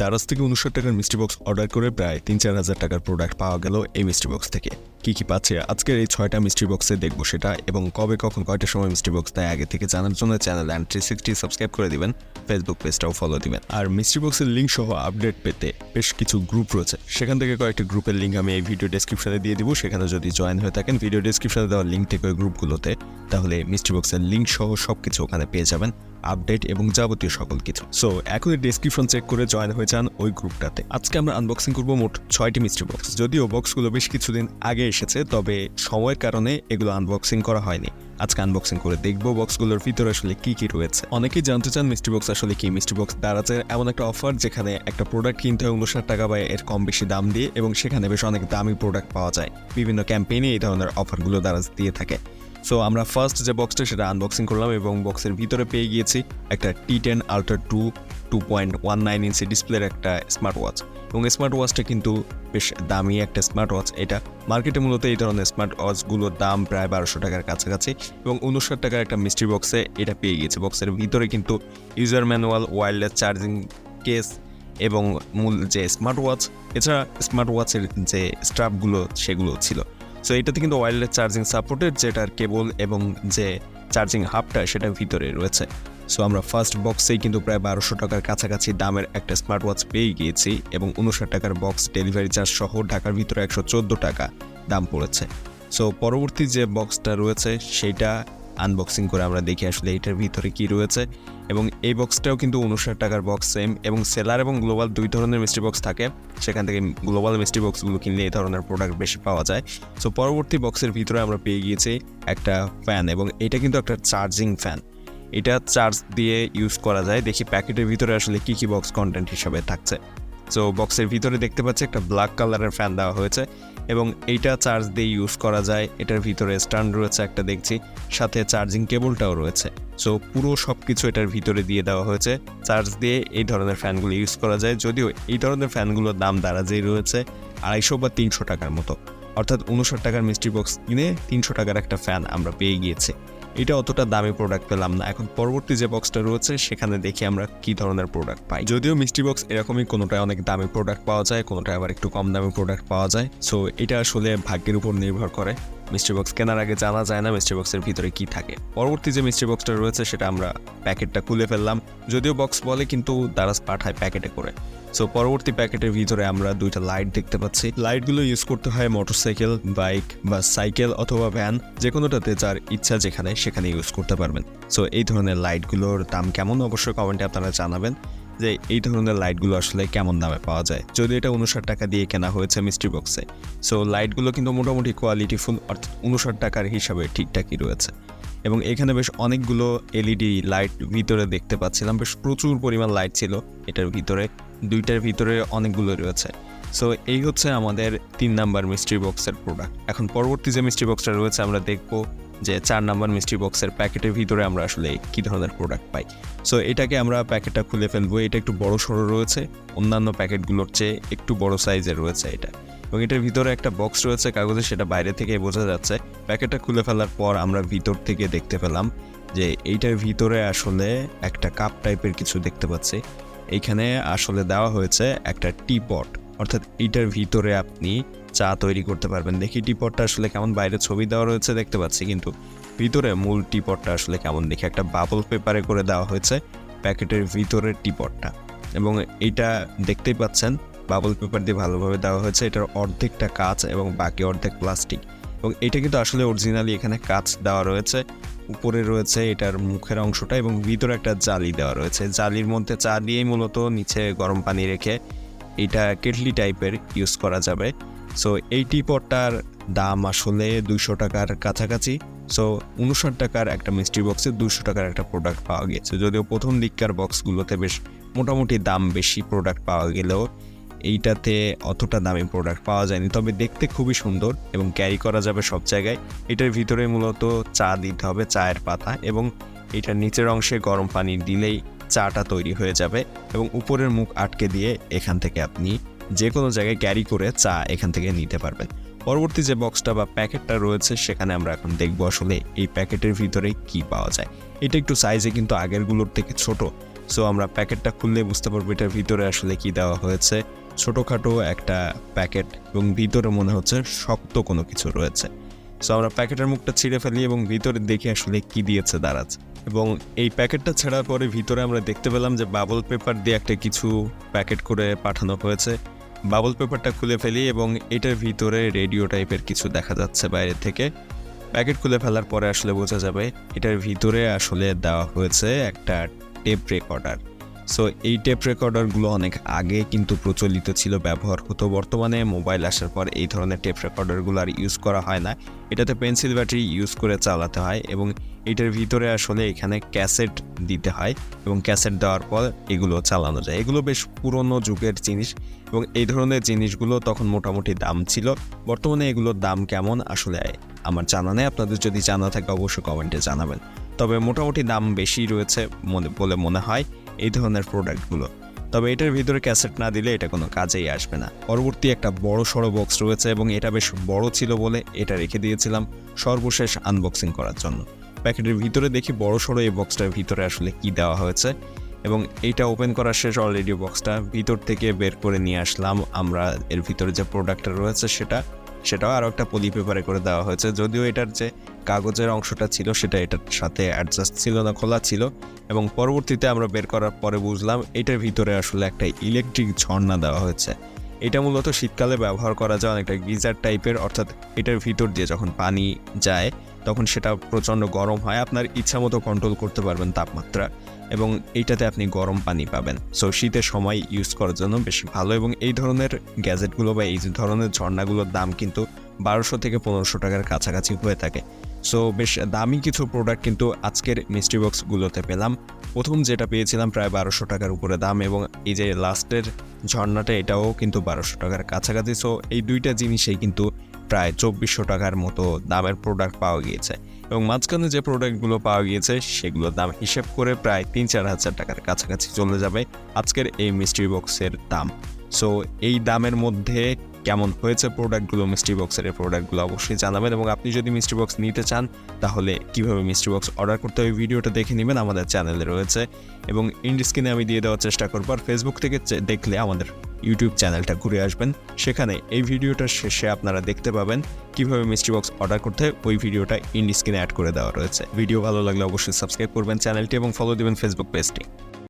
দারাজ থেকে উনষাট টাকার মিষ্টি বক্স অর্ডার করে প্রায় তিন চার হাজার টাকার প্রোডাক্ট পাওয়া গেল এই মিষ্টি বক্স থেকে। কি কি পাচ্ছে? আজকের এই ছয়টা মিষ্টি বক্সে দেখব সেটা এবং কবে, কখন, কয়টার সময় মিষ্টি বক্স দেয় আগে থেকে জানার জন্য channel and three sixty subscribe করে দিবেন ফেসবুক পেজটাও ফলো দিবেন। আর মিষ্টি বক্সের লিঙ্ক সহ আপডেট পেতে বেশ কিছু গ্রুপ রয়েছে। সেখান থেকে কয়েকটি গ্রুপের লিঙ্ক আমি এই ভিডিও ডেসক্রিপশনে দিয়ে দিব। সেখানে যদি জয়েন হয়ে থাকেন ভিডিও ডেসক্রিপশনে দেওয়া লিঙ্ক থেকে ওই গ্রুপগুলোতে তাহলে মিষ্টি বক্সের লিঙ্ক সহ সব কিছু ওখানে পেয়ে যাবেন আপডেট এবং যাবতীয় সকল কিছু। সো এখনই ডেসক্রিপশন চেক করে জয়েন হয়ে যান ওই গ্রুপটাতে আজকে আমরা আনবক্সিং করব মোট ছয়টি মিষ্টি বক্স। যদিও বক্সগুলো বেশ কিছুদিন আগে এসেছে, তবে সময়ের কারণে এগুলো আনবক্সিং করা হয়নি। আজকে আনবক্সিং করে দেখব বক্সগুলোর ভিতরে আসলে কি কি রয়েছে। অনেকেই জানতে চান মিষ্টি বক্স আসলে কি? মিষ্টি বক্স দাঁড়াচ্ছে এমন একটা অফার যেখানে একটা প্রোডাক্ট কিনতে হয় উনষাট টাকা বা এর কম বেশি দাম দিয়ে, এবং সেখানে বেশ অনেক দামি প্রোডাক্ট পাওয়া যায়। বিভিন্ন ক্যাম্পেইনে এই ধরনের অফারগুলো দারাজ দিয়ে থাকে। সো আমরা ফার্স্ট যে বক্সটা সেটা আনবক্সিং করলাম এবং বক্সের ভিতরে পেয়ে গিয়েছি একটা T ten ultra two two point one nine inch ডিসপ্লের একটা স্মার্ট ওয়াচ এবং স্মার্ট ওয়াচটা কিন্তু বেশ দামি একটা স্মার্ট ওয়াচ এটা মার্কেটে মূলত এই ধরনের স্মার্ট ওয়াচগুলোর দাম প্রায় বারোশো টাকার কাছাকাছি এবং উনষাট টাকার একটা মিস্ট্রি বক্সে এটা পেয়ে গিয়েছে। বক্সের ভিতরে কিন্তু user manual wireless charging case এবং মূল যে স্মার্ট ওয়াচ এছাড়া স্মার্ট ওয়াচের যে স্ট্রাপগুলো সেগুলো ছিল। সো এটাতে কিন্তু ওয়াইল্ডলেস চার্জিং সাপোর্টেড যেটার কেবল এবং যে চার্জিং হাবটা সেটা ভিতরে রয়েছে। সো আমরা ফার্স্ট বক্সেই কিন্তু প্রায় বারোশো টাকার কাছাকাছি দামের একটা স্মার্ট ওয়াচ পেয়ে গিয়েছি এবং উনষাট টাকার বক্স ডেলিভারি চার্জ সহ ঢাকার ভিতরে একশো চোদ্দ টাকা দাম পড়েছে। সো পরবর্তী যে বক্সটা রয়েছে সেইটা আনবক্সিং করে আমরা দেখি আসলে এটার ভিতরে কি রয়েছে। এবং এই বক্সটাও কিন্তু উনষাট টাকার বক্স সেম এবং সেলার এবং গ্লোবাল দুই ধরনের মিষ্টি বক্স থাকে। সেখান থেকে গ্লোবাল মিষ্টি বক্সগুলো কিনলে এই ধরনের প্রোডাক্ট বেশি পাওয়া যায়। সো পরবর্তী বক্সের ভিতরে আমরা পেয়ে গিয়েছি একটা ফ্যান এবং এটা কিন্তু একটা চার্জিং ফ্যান এটা চার্জ দিয়ে ইউজ করা যায়। দেখি প্যাকেটের ভিতরে আসলে কি কি বক্স কন্টেন্ট হিসাবে থাকছে। সো বক্সের ভিতরে দেখতে পাচ্ছি একটা ব্ল্যাক কালারের ফ্যান দেওয়া হয়েছে। এবং এইটা চার্জ দিয়ে ইউজ করা যায়। এটার ভিতরে স্ট্যান্ড রয়েছে একটা দেখছি, সাথে চার্জিং কেবলটাও রয়েছে। সো পুরো সব কিছু এটার ভিতরে দিয়ে দেওয়া হয়েছে। চার্জ দিয়ে এই ধরনের ফ্যানগুলো ইউজ করা যায়। যদিও এই ধরনের ফ্যানগুলোর দাম দারাজেই রয়েছে আড়াইশো বা তিনশো টাকার মতো। অর্থাৎ উনষাট টাকার মিষ্টি বক্স কিনে তিনশো টাকার একটা ফ্যান আমরা পেয়ে গিয়েছি। এটা অতটা দামি প্রোডাক্ট পেলাম না। এখন পরবর্তী যে বক্সটা রয়েছে, সেখানে দেখি আমরা কি ধরনের প্রোডাক্ট পাই। যদিও মিষ্টি বক্স এরকমই কোনোটায় অনেক দামি প্রোডাক্ট পাওয়া যায় কোনোটায় আবার একটু কম দামি প্রোডাক্ট পাওয়া যায়। সো এটা আসলে ভাগ্যের উপর নির্ভর করে। মিষ্টি বক্স কেনার আগে জানা যায় না মিষ্টি বক্সের ভিতরে কি থাকে। পরবর্তী যে মিষ্টি বক্সটা রয়েছে সেটা আমরা প্যাকেটটা খুলে ফেললাম। যদিও বক্স বলে, কিন্তু দারাজ পাঠায় প্যাকেটে করে। সো পরবর্তী প্যাকেটের ভিতরে আমরা দুইটা লাইট দেখতে পাচ্ছি। লাইটগুলো ইউজ করতে হয় মোটরসাইকেল, বাইক বা সাইকেল অথবা ভ্যান যে কোনোটাতে যার ইচ্ছা যেখানে সেখানে ইউজ করতে পারবেন। সো এই ধরনের লাইটগুলোর দাম কেমন? অবশ্যই কমেন্টে আপনারা জানাবেন। যে এই ধরনের লাইটগুলো আসলে কেমন দামে পাওয়া যায়। যদি এটা উনষাট টাকা দিয়ে কেনা হয়েছে মিস্ট্রি বক্সে সো লাইটগুলো কিন্তু মোটামুটি কোয়ালিটিফুল অর্থাৎ উনষাট টাকার হিসাবে ঠিকঠাকই রয়েছে। এবং এখানে বেশ অনেকগুলো এলইডি লাইট ভিতরে দেখতে পাচ্ছিলাম। বেশ প্রচুর পরিমাণ লাইট ছিল। এটার ভিতরে, দুইটার ভিতরে অনেকগুলো রয়েছে। সো এই হচ্ছে আমাদের তিন নাম্বার মিস্ট্রি বক্সের প্রোডাক্ট এখন পরবর্তী যে মিস্ট্রি বক্সটা রয়েছে, আমরা দেখব যে চার নাম্বার মিস্ট্রি বক্সের প্যাকেটের ভিতরে আমরা আসলে কী ধরনের প্রোডাক্ট পাই। সো এটাকে আমরা প্যাকেটটা খুলে ফেলব। এটা একটু বড় সড়ো রয়েছে। অন্যান্য প্যাকেটগুলোর চেয়ে একটু বড় সাইজের রয়েছে এটা। এবং এটার ভিতরে একটা বক্স রয়েছে কাগজে, সেটা বাইরে থেকে বোঝা যাচ্ছে। প্যাকেটটা খুলে ফেলার পর আমরা ভিতর থেকে দেখতে পেলাম যে এইটার ভিতরে আসলে একটা কাপ টাইপের কিছু দেখতে পাচ্ছি। এইখানে আসলে দেওয়া হয়েছে একটা টি পট অর্থাৎ এটার ভিতরে আপনি চা তৈরি করতে পারবেন। দেখি টি পটটা আসলে কেমন? বাইরে ছবি দেওয়া রয়েছে, দেখতে পাচ্ছি, কিন্তু ভিতরে মূল টি পটটা আসলে কেমন? দেখি, একটা বাবল পেপারে করে দেওয়া হয়েছে প্যাকেটের ভিতরের টি পটটা। এবং এটা দেখতেই পাচ্ছেন বাবল পেপার দিয়ে ভালোভাবে দেওয়া হয়েছে, এটার অর্ধেকটা কাঁচ এবং বাকি অর্ধেক প্লাস্টিক এবং এটা কিন্তু আসলে অরিজিনালি এখানে কাঁচ দেওয়া রয়েছে, উপরে রয়েছে এটার মুখের অংশটা এবং ভিতরে একটা জালি দেওয়া রয়েছে। জালির মধ্যে চা দিয়েই মূলত নিচে গরম পানি রেখে এটা কেটলি টাইপের ইউজ করা যাবে। সো এই টিপটটার দাম আসলে দুইশো টাকার কাছাকাছি। সো উনষাট টাকার একটা মিষ্টি বক্সে দুশো টাকার একটা প্রোডাক্ট পাওয়া গেছে। যদিও প্রথম দিককার বক্সগুলোতে বেশ মোটামুটি দাম বেশি প্রোডাক্ট পাওয়া গেলেও এইটাতে অতটা দামি প্রোডাক্ট পাওয়া যায়নি। তবে দেখতে খুবই সুন্দর এবং ক্যারি করা যাবে সব জায়গায়। এটার ভিতরে মূলত চা দিতে হবে, চায়ের পাতা এবং এটার নিচের অংশে গরম পানি দিলেই চাটা তৈরি হয়ে যাবে এবং উপরের মুখ আটকে দিয়ে এখান থেকে আপনি যে কোনো জায়গায় ক্যারি করে চা এখান থেকে নিতে পারবেন। পরবর্তী যে বক্সটা বা প্যাকেটটা রয়েছে, সেখানে আমরা এখন দেখব আসলে এই প্যাকেটের ভিতরে কি পাওয়া যায়। এটা একটু সাইজে কিন্তু আগেরগুলোর থেকে ছোট। সো আমরা প্যাকেটটা খুললে বুঝতে পারব এটার ভিতরে আসলে কি দেওয়া হয়েছে। ছোটোখাটো একটা প্যাকেট এবং ভিতরে মনে হচ্ছে শক্ত কোনো কিছু রয়েছে। সো আমরা প্যাকেটের মুখটা ছিঁড়ে ফেলি এবং ভিতরে দেখি আসলে কি দিয়েছে দারাজ। এবং এই প্যাকেটটা ছাড়ার পরে ভিতরে আমরা দেখতে পেলাম যে বাবল পেপার দিয়ে একটা কিছু প্যাকেট করে পাঠানো হয়েছে। বাবল পেপারটা খুলে ফেলি এবং এটার ভিতরে রেডিও টাইপের কিছু দেখা যাচ্ছে বাইরে থেকে। প্যাকেট খুলে ফেলার পরে আসলে বোঝা যাবে, এটার ভিতরে আসলে দেওয়া হয়েছে একটা টেপ রেকর্ডার সো এই টেপ রেকর্ডারগুলো অনেক আগে কিন্তু প্রচলিত ছিল, ব্যবহার হতো। বর্তমানে মোবাইল আসার পর এই ধরনের টেপ রেকর্ডারগুলো আর ইউজ করা হয় না। এটাতে পেন্সিল ব্যাটারি ইউজ করে চালাতে হয় এবং এটার ভিতরে আসলে এখানে ক্যাসেট দিতে হয় এবং ক্যাসেট দেওয়ার পর এগুলো চালানো যায়। এগুলো বেশ পুরনো যুগের জিনিস এবং এই ধরনের জিনিসগুলো তখন মোটামুটি দাম ছিল। বর্তমানে এগুলোর দাম কেমন আসলে আমার জানা নেই, আপনাদের যদি জানা থাকে অবশ্যই কমেন্টে জানাবেন। তবে মোটামুটি দাম বেশি রয়েছে মনে, বলে মনে হয় এই ধরনের প্রোডাক্টগুলো। তবে এটার ভিতরে ক্যাসেট না দিলে এটা কোনো কাজেই আসবে না। পরবর্তী একটা বড় সড়ো বক্স রয়েছে এবং এটা বেশ বড় ছিল বলে এটা রেখে দিয়েছিলাম সর্বশেষ আনবক্সিং করার জন্য। প্যাকেটের ভিতরে দেখি বড় সড়ো এই বক্সটার ভিতরে আসলে কি দেওয়া হয়েছে এবং এইটা ওপেন করা শেষ অলরেডি বক্সটা। ভিতর থেকে বের করে নিয়ে আসলাম আমরা, এর ভিতরে যে প্রোডাক্টটা রয়েছে সেটা। সেটাও আরও একটা পলি পেপারে করে দেওয়া হয়েছে। যদিও এটার যে কাগজের অংশটা ছিল, সেটা এটার সাথে অ্যাডজাস্ট ছিল না, খোলা ছিল এবং পরবর্তীতে আমরা বের করার পরে বুঝলাম এটার ভিতরে আসলে একটা ইলেকট্রিক ঝর্ণা দেওয়া হয়েছে। এটা মূলত শীতকালে ব্যবহার করা যায় অনেকটা গিজার টাইপের, অর্থাৎ এটার ভিতর দিয়ে যখন পানি যায়, তখন সেটা প্রচণ্ড গরম হয়। আপনার ইচ্ছা মতো কন্ট্রোল করতে পারবেন তাপমাত্রা। এবং এইটাতে আপনি গরম পানি পাবেন। সো শীতের সময় ইউজ করার জন্য বেশ ভালো এবং এই ধরনের গ্যাজেটগুলো বা এই ধরনের ঝর্ণাগুলোর দাম কিন্তু বারোশো থেকে পনেরোশো টাকার কাছাকাছি হয়ে থাকে। সো বেশ দামি কিছু প্রোডাক্ট কিন্তু আজকের মিস্ট্রি বক্সগুলোতে পেলাম। প্রথম যেটা পেয়েছিলাম প্রায় বারোশো টাকার উপরে দাম এবং এই যে লাস্টের ঝর্ণাটা এটাও কিন্তু বারোশো টাকার কাছাকাছি। সো এই দুইটা জিনিসেই কিন্তু প্রায় চব্বিশশো টাকার মতো দামের প্রোডাক্ট পাওয়া গিয়েছে। এবং মাঝখানে যে প্রোডাক্টগুলো পাওয়া গিয়েছে, সেগুলোর দাম হিসেব করে প্রায় তিন চার হাজার টাকার কাছাকাছি চলে যাবে আজকের এই মিস্ট্রি বক্সের দাম। সো এই দামের মধ্যে কেমন হয়েছে প্রোডাক্টগুলো মিস্ট্রি বক্সের প্রোডাক্টগুলো অবশ্যই জানাবেন এবং আপনি যদি মিস্ট্রি বক্স নিতে চান, তাহলে কীভাবে মিস্ট্রি বক্স অর্ডার করতে হবে ভিডিওটা দেখে নেবেন, আমাদের চ্যানেলে রয়েছে এবং ইন্ড স্ক্রিনে আমি দিয়ে দেওয়ার চেষ্টা করব। আর ফেসবুক থেকে দেখলে আমাদের ইউটিউব চ্যানেলটা ঘুরে আসবেন। সেখানে এই ভিডিওটার শেষে আপনারা দেখতে পাবেন কীভাবে মিস্ট্রি বক্স অর্ডার করতে ওই ভিডিওটা ইন্ডি স্ক্রিনে অ্যাড করে দেওয়া রয়েছে। ভিডিও ভালো লাগলে অবশ্যই সাবস্ক্রাইব করবেন চ্যানেলটি এবং ফলো দেবেন ফেসবুক পেজটি